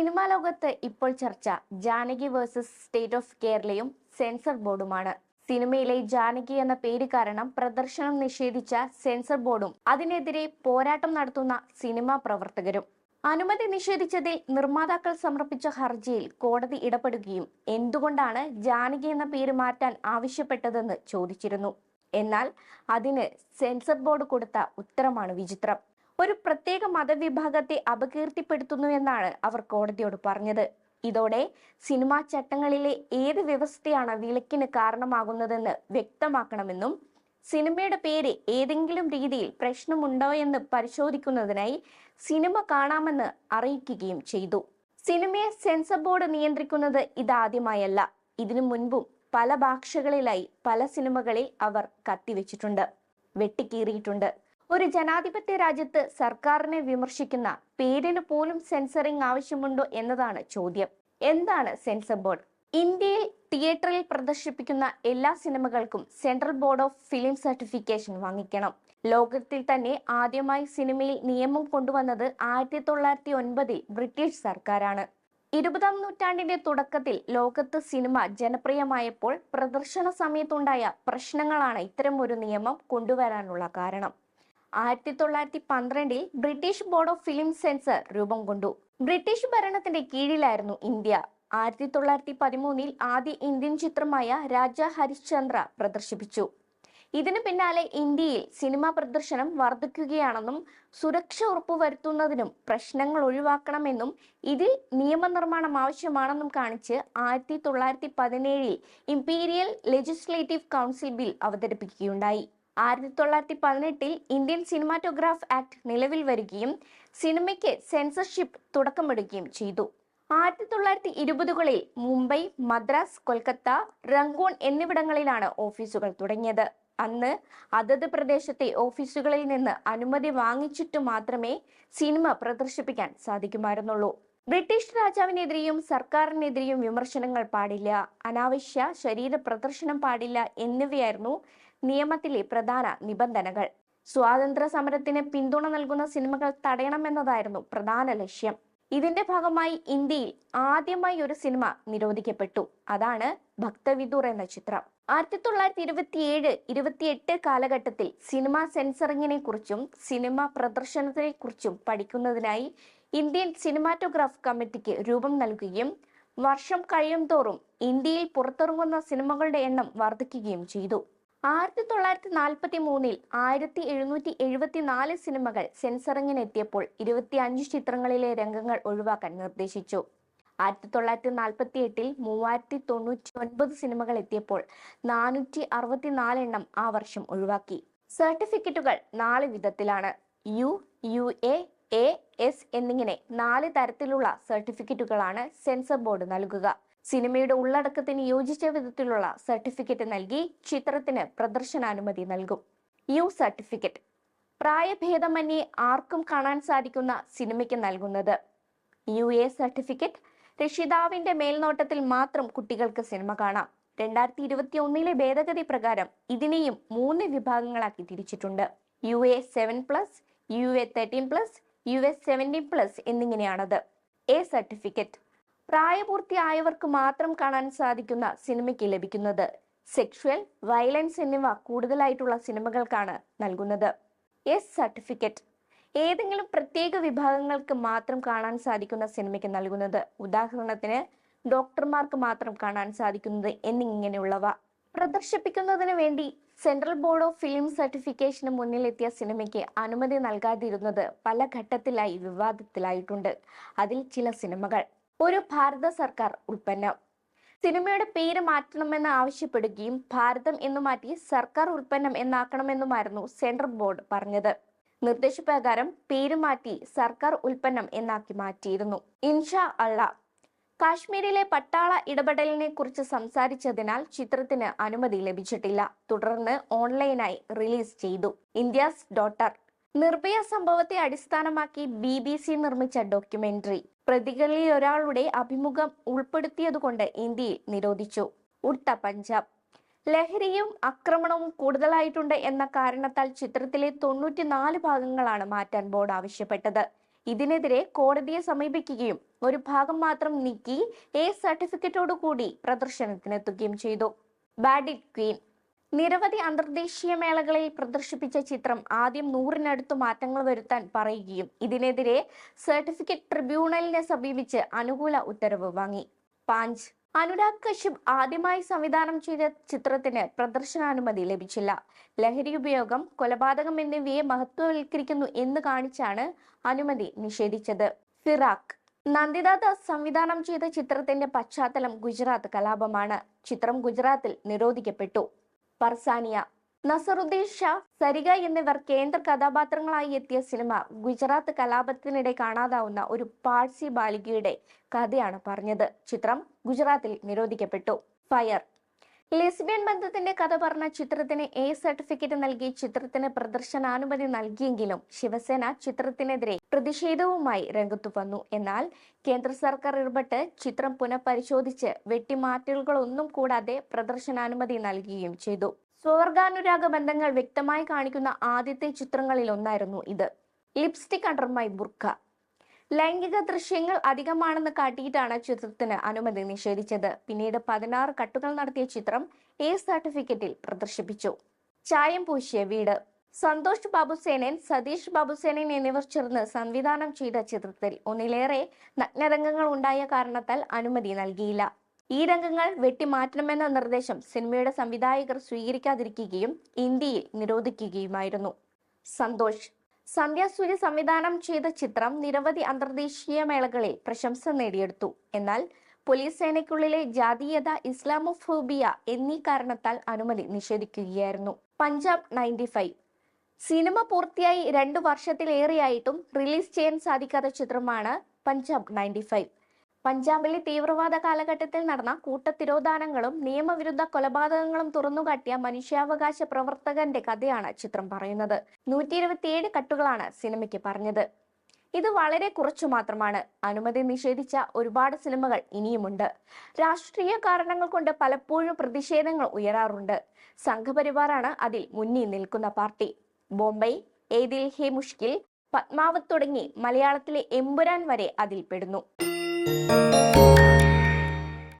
Cinema ലോകത്ത് ഇപ്പോൾ ചർച്ച ജാനകി വേഴ്സസ് സ്റ്റേറ്റ് ഓഫ് കേരളയും സെൻസർ ബോർഡുമാണ്. സിനിമയിലെ ജാനകി എന്ന പേര് കാരണം പ്രദർശനം നിഷേധിച്ച സെൻസർ ബോർഡും അതിനെതിരെ പോരാട്ടം നടത്തുന്ന സിനിമാ പ്രവർത്തകരും. അനുമതി നിഷേധിച്ചതിൽ നിർമ്മാതാക്കൾ സമർപ്പിച്ച ഹർജിയിൽ കോടതി ഇടപെടുകയും എന്തുകൊണ്ടാണ് ജാനകി എന്ന പേര് മാറ്റാൻ ആവശ്യപ്പെട്ടതെന്ന് ചോദിച്ചിരുന്നു. എന്നാൽ അതിന് സെൻസർ ബോർഡ് കൊടുത്ത ഉത്തരമാണ് വിചിത്രം. ഒരു പ്രത്യേക മതവിഭാഗത്തെ അപകീർത്തിപ്പെടുത്തുന്നു എന്നാണ് അവർ കോടതിയോട് പറഞ്ഞത്. ഇതോടെ സിനിമാ ചട്ടങ്ങളിലെ ഏത് വ്യവസ്ഥയാണ് വിലക്കിന് കാരണമാകുന്നതെന്ന് വ്യക്തമാക്കണമെന്നും സിനിമയുടെ പേര് ഏതെങ്കിലും രീതിയിൽ പ്രശ്നമുണ്ടോ എന്ന് പരിശോധിക്കുന്നതിനായി സിനിമ കാണാമെന്ന് അറിയിക്കുകയും ചെയ്തു. സിനിമയെ സെൻസർ ബോർഡ് നിയന്ത്രിക്കുന്നത് ഇതാദ്യമായല്ല. ഇതിനു മുൻപും പല ഭാഷകളിലായി പല സിനിമകളിൽ അവർ കത്തിവെച്ചിട്ടുണ്ട്. വെട്ടിക്കീറിയിട്ടുണ്ട്. ഒരു ജനാധിപത്യ രാജ്യത്ത് സർക്കാരിനെ വിമർശിക്കുന്ന പേരിന് പോലും സെൻസറിംഗ് ആവശ്യമുണ്ടോ എന്നതാണ് ചോദ്യം. എന്താണ് സെൻസർ ബോർഡ് ഇന്ത്യയിൽ തിയേറ്ററിൽ പ്രദർശിപ്പിക്കുന്ന എല്ലാ സിനിമകൾക്കും central board of film certification വാങ്ങിക്കണം. ലോകത്തിൽ തന്നെ ആദ്യമായി സിനിമയിൽ നിയമം കൊണ്ടുവന്നത് ആയിരത്തി തൊള്ളായിരത്തി ഒൻപതിൽ ബ്രിട്ടീഷ് സർക്കാരാണ്. ഇരുപതാം നൂറ്റാണ്ടിന്റെ തുടക്കത്തിൽ ലോകത്ത് സിനിമ ജനപ്രിയമായപ്പോൾ പ്രദർശന സമയത്തുണ്ടായ പ്രശ്നങ്ങളാണ് ഇത്തരം ഒരു നിയമം കൊണ്ടുവരാനുള്ള കാരണം. ആയിരത്തി തൊള്ളായിരത്തി പന്ത്രണ്ടിൽ British board of film censor രൂപം കൊണ്ടു. ബ്രിട്ടീഷ് ഭരണത്തിന്റെ കീഴിലായിരുന്നു ഇന്ത്യ. ആയിരത്തി തൊള്ളായിരത്തി പതിമൂന്നിൽ ആദ്യ ഇന്ത്യൻ ചിത്രമായ രാജ ഹരിശ്ചന്ദ്ര പ്രദർശിപ്പിച്ചു. ഇതിനു പിന്നാലെ ഇന്ത്യയിൽ സിനിമാ പ്രദർശനം വർദ്ധിക്കുകയാണെന്നും സുരക്ഷ ഉറപ്പുവരുത്തുന്നതിനും പ്രശ്നങ്ങൾ ഒഴിവാക്കണമെന്നും ഇതിൽ നിയമനിർമ്മാണം ആവശ്യമാണെന്നും കാണിച്ച് ആയിരത്തി തൊള്ളായിരത്തി പതിനേഴിൽ ഇംപീരിയൽ ലെജിസ്ലേറ്റീവ് കൗൺസിൽ ബിൽ അവതരിപ്പിക്കുകയുണ്ടായി. ആയിരത്തി തൊള്ളായിരത്തി പതിനെട്ടിൽ ഇന്ത്യൻ സിനിമാറ്റോഗ്രാഫ് ആക്ട് നിലവിൽ വരികയും സിനിമയ്ക്ക് സെൻസർഷിപ്പ് തുടക്കമിടുകയും ചെയ്തു. ആയിരത്തി തൊള്ളായിരത്തി ഇരുപതുകളിൽ മുംബൈ മദ്രാസ് കൊൽക്കത്ത റംഗൂൺ എന്നിവിടങ്ങളിലാണ് ഓഫീസുകൾ തുടങ്ങിയത്. അന്ന് അതത് പ്രദേശത്തെ ഓഫീസുകളിൽ നിന്ന് അനുമതി വാങ്ങിച്ചിട്ട് മാത്രമേ സിനിമ പ്രദർശിപ്പിക്കാൻ സാധിക്കുമായിരുന്നുള്ളൂ. ബ്രിട്ടീഷ് രാജാവിനെതിരെയും സർക്കാരിനെതിരെയും വിമർശനങ്ങൾ പാടില്ല. അനാവശ്യ ശരീര പ്രദർശനം പാടില്ല എന്നിവയായിരുന്നു നിയമത്തിലെ പ്രധാന നിബന്ധനകൾ. സ്വാതന്ത്ര്യ സമരത്തിന് പിന്തുണ നൽകുന്ന സിനിമകൾ തടയണമെന്നതായിരുന്നു പ്രധാന ലക്ഷ്യം. ഇതിന്റെ ഭാഗമായി ഇന്ത്യയിൽ ആദ്യമായി ഒരു സിനിമ നിരോധിക്കപ്പെട്ടു. അതാണ് ഭക്തവിദൂർ എന്ന ചിത്രം. ആയിരത്തി തൊള്ളായിരത്തി ഇരുപത്തിയേഴ് ഇരുപത്തിയെട്ട് കാലഘട്ടത്തിൽ സിനിമ സെൻസറിങ്ങിനെ കുറിച്ചും സിനിമ പ്രദർശനത്തിനെ കുറിച്ചും പഠിക്കുന്നതിനായി ഇന്ത്യൻ സിനിമാറ്റോഗ്രാഫ് കമ്മിറ്റിക്ക് രൂപം നൽകുകയും വർഷം കഴിയും തോറും ഇന്ത്യയിൽ പുറത്തിറങ്ങുന്ന സിനിമകളുടെ എണ്ണം വർദ്ധിക്കുകയും ചെയ്തു. ആയിരത്തി തൊള്ളായിരത്തി നാൽപ്പത്തി മൂന്നിൽ ആയിരത്തി എഴുന്നൂറ്റി എഴുപത്തി നാല് സിനിമകൾ സെൻസറിങ്ങിനെത്തിയപ്പോൾ ഇരുപത്തി അഞ്ച് ചിത്രങ്ങളിലെ രംഗങ്ങൾ ഒഴിവാക്കാൻ നിർദ്ദേശിച്ചു. ആയിരത്തി തൊള്ളായിരത്തി നാൽപ്പത്തി എട്ടിൽ മൂവായിരത്തി തൊണ്ണൂറ്റി ഒൻപത് സിനിമകൾ എത്തിയപ്പോൾ നാനൂറ്റി അറുപത്തിനാല് എണ്ണം ആ വർഷം ഒഴിവാക്കി. സർട്ടിഫിക്കറ്റുകൾ നാല് വിധത്തിലാണ്. U U A A S എന്നിങ്ങനെ നാല് തരത്തിലുള്ള സർട്ടിഫിക്കറ്റുകളാണ് സെൻസർ ബോർഡ് നൽകുക. സിനിമയുടെ ഉള്ളടക്കത്തിന് യോജിച്ച വിധത്തിലുള്ള സർട്ടിഫിക്കറ്റ് നൽകി ചിത്രത്തിന് പ്രദർശനാനുമതി നൽകും. U certificate. പ്രായഭേദമന്യേ ആർക്കും കാണാൻ സാധിക്കുന്ന സിനിമയ്ക്ക് നൽകുന്നത്. U A certificate. രക്ഷിതാവിന്റെ മേൽനോട്ടത്തിൽ മാത്രം കുട്ടികൾക്ക് സിനിമ കാണാം. രണ്ടായിരത്തി ഇരുപത്തി ഒന്നിലെ ഭേദഗതി പ്രകാരം ഇതിനെയും മൂന്ന് വിഭാഗങ്ങളാക്കി തിരിച്ചിട്ടുണ്ട്. U A seven plus U A thirteen plus U S seventeen plus എന്നിങ്ങനെയാണത്. A certificate പ്രായപൂർത്തിയായവർക്ക് മാത്രം കാണാൻ സാധിക്കുന്ന സിനിമയ്ക്ക് ലഭിക്കുന്നത്. സെക്ഷുവൽ വയലൻസ് എന്നിവ കൂടുതലായിട്ടുള്ള സിനിമകൾക്കാണ് നൽകുന്നത്. എസ് സർട്ടിഫിക്കറ്റ് ഏതെങ്കിലും പ്രത്യേക വിഭാഗങ്ങൾക്ക് മാത്രം കാണാൻ സാധിക്കുന്ന സിനിമയ്ക്ക് നൽകുന്നത്. ഉദാഹരണത്തിന് ഡോക്ടർമാർക്ക് മാത്രം കാണാൻ സാധിക്കുന്നത് എന്നിങ്ങനെയുള്ളവ. പ്രദർശിപ്പിക്കുന്നതിന് വേണ്ടി സെൻട്രൽ ബോർഡ് ഓഫ് ഫിലിം സർട്ടിഫിക്കേഷന് മുന്നിലെത്തിയ സിനിമയ്ക്ക് അനുമതി നൽകാതിരുന്നത് പല ഘട്ടത്തിലായി വിവാദത്തിലായിട്ടുണ്ട്. അതിൽ ചില സിനിമകൾ. ഒരു ഭാരത സർക്കാർ ഉൽപ്പന്നം. സിനിമയുടെ പേര് മാറ്റണമെന്ന് ആവശ്യപ്പെടുകയും ഭാരതം എന്ന് മാറ്റി സർക്കാർ ഉൽപ്പന്നം എന്നാക്കണമെന്നുമായിരുന്നു സെൻട്രൽ ബോർഡ് പറഞ്ഞത്. നിർദ്ദേശപ്രകാരം പേര് മാറ്റി സർക്കാർ ഉൽപ്പന്നം എന്നാക്കി മാറ്റിയിരുന്നു. ഇൻഷാ അള്ള. കാശ്മീരിലെ പട്ടാള ഇടപെടലിനെ കുറിച്ച് സംസാരിച്ചതിനാൽ ചിത്രത്തിന് അനുമതി ലഭിച്ചിട്ടില്ല. തുടർന്ന് ഓൺലൈനായി റിലീസ് ചെയ്തു. India's daughter. നിർഭയ സംഭവത്തെ അടിസ്ഥാനമാക്കി ബി ബി സി നിർമ്മിച്ച ഡോക്യുമെന്ററി. പ്രതികളിൽ ഒരാളുടെ അഭിമുഖം ഉൾപ്പെടുത്തിയതുകൊണ്ട് ഇന്ത്യയിൽ നിരോധിച്ചു. ഉട്ട പഞ്ചാബ്. ലഹരിയും ആക്രമണവും കൂടുതലായിട്ടുണ്ട് എന്ന കാരണത്താൽ ചിത്രത്തിലെ തൊണ്ണൂറ്റിനാല് ഭാഗങ്ങളാണ് മാറ്റാൻ ബോർഡ് ആവശ്യപ്പെട്ടത്. ഇതിനെതിരെ കോടതിയെ സമീപിക്കുകയും ഒരു ഭാഗം മാത്രം നീക്കി എ സർട്ടിഫിക്കറ്റോടു കൂടി പ്രദർശനത്തിനെത്തുകയും ചെയ്തു. ബാഡിറ്റ് ക്വീൻ നിരവധി അന്തർദേശീയ മേളകളിൽ പ്രദർശിപ്പിച്ച ചിത്രം ആദ്യം നൂറിനടുത്ത് മാറ്റങ്ങൾ വരുത്താൻ പറയുകയും ഇതിനെതിരെ സർട്ടിഫിക്കറ്റ് ട്രിബ്യൂണലിനെ സമീപിച്ച് അനുകൂല ഉത്തരവ് വാങ്ങി. പാഞ്ച് അനുരാഗ് കശ്യപ് ആദ്യമായി സംവിധാനം ചെയ്ത ചിത്രത്തിന് പ്രദർശനാനുമതി ലഭിച്ചില്ല. ലഹരി ഉപയോഗം കൊലപാതകം എന്നിവയെ മഹത്വവൽക്കരിക്കുന്നു എന്ന് കാണിച്ചാണ് അനുമതി നിഷേധിച്ചത്. ഫിറാഖ്. നന്ദിദാദാസ് സംവിധാനം ചെയ്ത ചിത്രത്തിന്റെ പശ്ചാത്തലം ഗുജറാത്ത് കലാപമാണ്. ചിത്രം ഗുജറാത്തിൽ നിരോധിക്കപ്പെട്ടു. പർസാനിയ. നസറുദ്ദീൻ ഷാ സരിക എന്നിവർ കേന്ദ്ര കഥാപാത്രങ്ങളായി എത്തിയ സിനിമ ഗുജറാത്ത് കലാപത്തിനിടെ കാണാതാവുന്ന ഒരു പാഴ്സി ബാലികയുടെ കഥയാണ് പറഞ്ഞത്. ചിത്രം ഗുജറാത്തിൽ നിരോധിക്കപ്പെട്ടു. ഫയർ. ലെസ്ബിയൻ ബന്ധത്തിന്റെ കഥ പറഞ്ഞ ചിത്രത്തിന് എ സർട്ടിഫിക്കറ്റ് നൽകി ചിത്രത്തിന് പ്രദർശനാനുമതി നൽകിയെങ്കിലും ശിവസേന ചിത്രത്തിനെതിരെ പ്രതിഷേധവുമായി രംഗത്തു വന്നു. എന്നാൽ കേന്ദ്ര സർക്കാർ ഇടപെട്ട് ചിത്രം പുനഃപരിശോധിച്ച് വെട്ടിമാറ്റലുകളൊന്നും കൂടാതെ പ്രദർശനാനുമതി നൽകുകയും ചെയ്തു. സ്വർഗാനുരാഗ ബന്ധങ്ങൾ വ്യക്തമായി കാണിക്കുന്ന ആദ്യത്തെ ചിത്രങ്ങളിൽ ഒന്നായിരുന്നു ഇത്. Lipstick under my burkha. ലൈംഗിക ദൃശ്യങ്ങൾ അധികമാണെന്ന് കാട്ടിയിട്ടാണ് ചിത്രത്തിന് അനുമതി നിഷേധിച്ചത്. പിന്നീട് പതിനാറ് കട്ടുകൾ നടത്തിയ ചിത്രം എ സർട്ടിഫിക്കറ്റിൽ പ്രദർശിപ്പിച്ചു. ചായം പൂശിയ വീട്. സന്തോഷ് ബാബുസേനൻ സതീഷ് ബാബുസേനൻ എന്നിവർ ചേർന്ന് സംവിധാനം ചെയ്ത ചിത്രത്തിൽ ഒന്നിലേറെ നഗ്നരംഗങ്ങൾ ഉണ്ടായ കാരണത്താൽ അനുമതി നൽകിയില്ല. ഈ രംഗങ്ങൾ വെട്ടിമാറ്റണമെന്ന നിർദ്ദേശം സിനിമയുടെ സംവിധായകർ സ്വീകരിക്കാതിരിക്കുകയും ഇന്ത്യയിൽ നിരോധിക്കുകയുമായിരുന്നു. സന്തോഷ് സന്ധ്യ സൂര്യ സംവിധാനം ചെയ്ത ചിത്രം നിരവധി അന്തർദേശീയ മേളകളിൽ പ്രശംസ നേടിയെടുത്തു. എന്നാൽ പോലീസ് സേനയ്ക്കുള്ളിലെ ജാതീയത ഇസ്ലാമോഫോബിയ എന്നീ കാരണത്താൽ അനുമതി നിഷേധിക്കുകയായിരുന്നു. പഞ്ചാബ് നയന്റി ഫൈവ് സിനിമ പൂർത്തിയായി രണ്ടു വർഷത്തിലേറെയായിട്ടും റിലീസ് ചെയ്യാൻ സാധിക്കാത്ത ചിത്രമാണ് പഞ്ചാബ് നയന്റി ഫൈവ് പഞ്ചാബിലെ തീവ്രവാദ കാലഘട്ടത്തിൽ നടന്ന കൂട്ടത്തിരോധാനങ്ങളും നിയമവിരുദ്ധ കൊലപാതകങ്ങളും തുറന്നുകാട്ടിയ മനുഷ്യാവകാശ പ്രവർത്തകന്റെ കഥയാണ് ചിത്രം പറയുന്നത്. നൂറ്റി ഇരുപത്തിയേഴ് കട്ടുകളാണ് സിനിമയ്ക്ക് പറഞ്ഞത്. ഇത് വളരെ കുറച്ചു മാത്രമാണ്. അനുമതി നിഷേധിച്ച ഒരുപാട് സിനിമകൾ ഇനിയുമുണ്ട്. രാഷ്ട്രീയ കാരണങ്ങൾ കൊണ്ട് പലപ്പോഴും പ്രതിഷേധങ്ങൾ ഉയരാറുണ്ട്. സംഘപരിവാറാണ് അതിൽ മുന്നിൽ നിൽക്കുന്ന പാർട്ടി. ബോംബെ ഏതിൽ ഹേ മുഷ്കിൽ പത്മാവത് തുടങ്ങി മലയാളത്തിലെ എമ്പുരാൻ വരെ അതിൽ പെടുന്നു. Música